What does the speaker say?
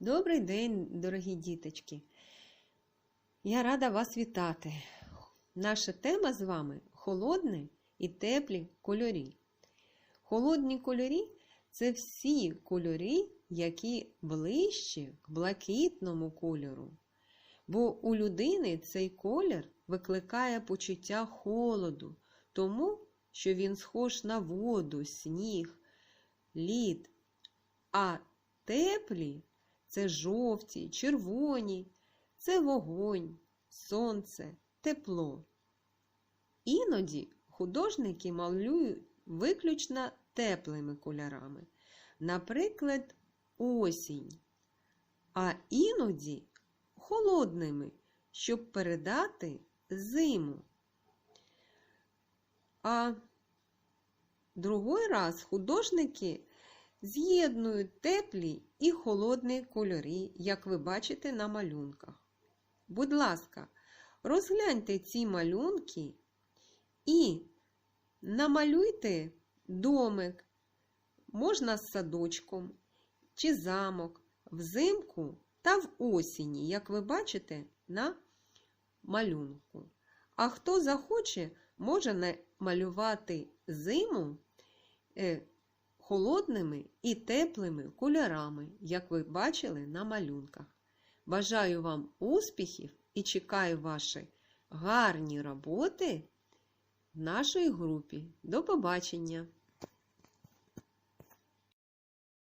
Добрий день, дорогі діточки! Я рада вас вітати. Наша тема з вами холодні і теплі кольорі. Холодні кольорі це всі кольори, які ближчі к блакитному кольору. Бо у людини цей колір викликає почуття холоду, тому що він схож на воду, сніг, лід. А теплі це жовті, червоні, це вогонь, сонце, тепло. Іноді художники малюють виключно теплими кольорами, наприклад, осінь, а іноді холодними, щоб передати зиму. А другий раз художники з'єднують теплі і холодні кольори, як ви бачите на малюнках. Будь ласка, розгляньте ці малюнки і намалюйте домик, можна з садочком чи замок взимку та в осені, як ви бачите на малюнку. А хто захоче, може малювати зиму е, холодними і теплими кольорами, як ви бачили на малюнках. Бажаю вам успіхів і чекаю ваші гарні роботи в нашій групі. До побачення!